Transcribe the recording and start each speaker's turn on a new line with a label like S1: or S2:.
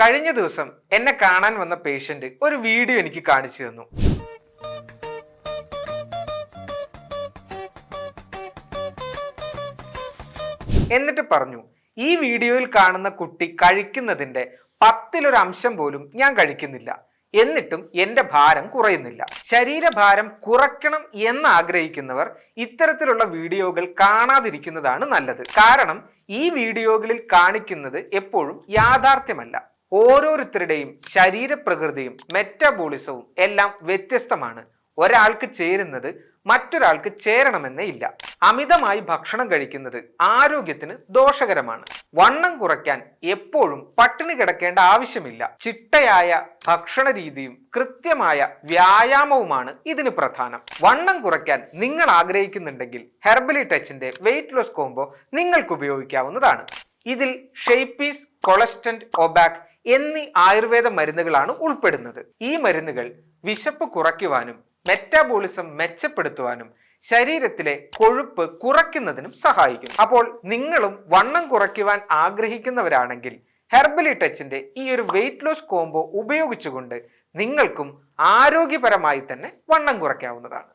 S1: കഴിഞ്ഞ ദിവസം എന്നെ കാണാൻ വന്ന പേഷ്യന്റ് ഒരു വീഡിയോ എനിക്ക് കാണിച്ചു തന്നു. എന്നിട്ട് പറഞ്ഞു ഈ വീഡിയോയിൽ കാണുന്ന കുട്ടി കഴിക്കുന്നതിന്റെ പത്തിലൊരു അംശം പോലും ഞാൻ കഴിക്കുന്നില്ല. എന്നിട്ടും എന്റെ ഭാരം കുറയുന്നില്ല. ശരീരഭാരം കുറയ്ക്കണം എന്ന് ആഗ്രഹിക്കുന്നവർ ഇത്തരത്തിലുള്ള വീഡിയോകൾ കാണാതിരിക്കുന്നതാണ് നല്ലത്. കാരണം ഈ വീഡിയോകളിൽ കാണിക്കുന്നത് എപ്പോഴും യാഥാർത്ഥ്യമല്ല. ഓരോരുത്തരുടെയും ശരീരപ്രകൃതിയും മെറ്റബോളിസവും എല്ലാം വ്യത്യസ്തമാണ്. ഒരാൾക്ക് ചേരുന്നത് മറ്റൊരാൾക്ക് ചേരണമെന്നേ ഇല്ല. അമിതമായി ഭക്ഷണം കഴിക്കുന്നത് ആരോഗ്യത്തിന് ദോഷകരമാണ്. വണ്ണം കുറയ്ക്കാൻ എപ്പോഴും പട്ടിണി കിടക്കേണ്ട ആവശ്യമില്ല. ചിട്ടയായ ഭക്ഷണ രീതിയും കൃത്യമായ വ്യായാമവുമാണ് ഇതിന് പ്രധാനം. വണ്ണം കുറയ്ക്കാൻ നിങ്ങൾ ആഗ്രഹിക്കുന്നുണ്ടെങ്കിൽ ഹെർബലി ടച്ചിന്റെ വെയിറ്റ് ലോസ് കോംബോ നിങ്ങൾക്ക് ഉപയോഗിക്കാവുന്നതാണ്. ഇതിൽ ഷെയ്പീസ് കൊളസ്റ്റന്റ് ഒബാക് എന്നീ ആയുർവേദ മരുന്നുകളാണ് ഉൾപ്പെടുന്നത്. ഈ മരുന്നുകൾ വിശപ്പ് കുറയ്ക്കുവാനും മെറ്റാബോളിസം മെച്ചപ്പെടുത്തുവാനും ശരീരത്തിലെ കൊഴുപ്പ് കുറയ്ക്കുന്നതിനും സഹായിക്കും. അപ്പോൾ നിങ്ങളും വണ്ണം കുറയ്ക്കുവാൻ ആഗ്രഹിക്കുന്നവരാണെങ്കിൽ ഹെർബലി ടച്ചിന്റെ ഈ ഒരു വെയിറ്റ് ലോസ് കോംബോ ഉപയോഗിച്ചുകൊണ്ട് നിങ്ങൾക്കും ആരോഗ്യപരമായി തന്നെ വണ്ണം കുറയ്ക്കാവുന്നതാണ്.